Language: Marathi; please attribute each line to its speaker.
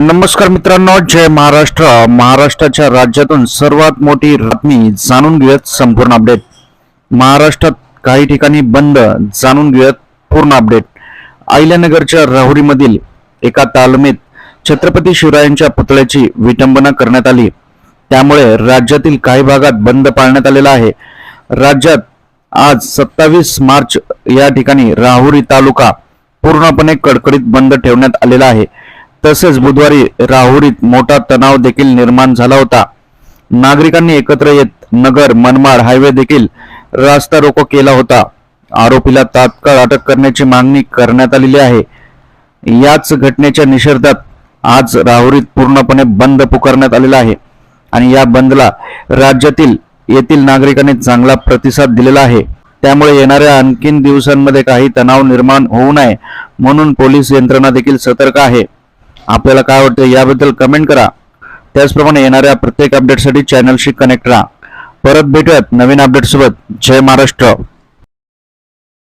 Speaker 1: नमस्कार मित्रांनो जय महाराष्ट्र. महाराष्ट्राच्या राज्यातून सर्वात मोठी बातमी जाणून घेऊयात संपूर्ण अपडेट महाराष्ट्रात काही ठिकाणी बंद जाणून घेऊयात पूर्ण अपडेट अहिल्यानगरच्या राहुरीमधील एका तालमीत छत्रपती शिवरायांच्या पुतळ्याची विटंबना करण्यात आली. त्यामुळे राज्यातील काही भागात बंद पाळण्यात आलेला आहे. राज्यात आज सत्तावीस मार्च या ठिकाणी राहुरी तालुका पूर्णपणे कडकडीत बंद ठेवण्यात आलेला आहे. तसेच बुधवारी राहुरीत मोठा तणाव देखील निर्माण झाला होता. नागरिकांनी एकत्र येत नगर मनमाड हायवे देखील रास्ता रोको केला होता. आरोपीला तात्काळ अटक करण्याची मागणी करण्यात आलेली आहे. याच घटनेच्या निषेधात आज राहुरीत पूर्णपणे बंद पुकारण्यात आलेला आहे आणि या बंदला राज्यातील येथील नागरिकांनी चांगला प्रतिसाद दिलेला आहे. त्यामुळे येणाऱ्या आणखीन दिवसांमध्ये काही तणाव निर्माण होऊ नये म्हणून पोलीस यंत्रणा देखील सतर्क आहे. आपल्याला काय वाटतं याबद्दल कमेंट करा. त्याचप्रमाणे येणाऱ्या प्रत्येक अपडेटसाठी चॅनलशी कनेक्ट राहा. परत भेटूयात नवीन अपडेटसोबत जय महाराष्ट्र.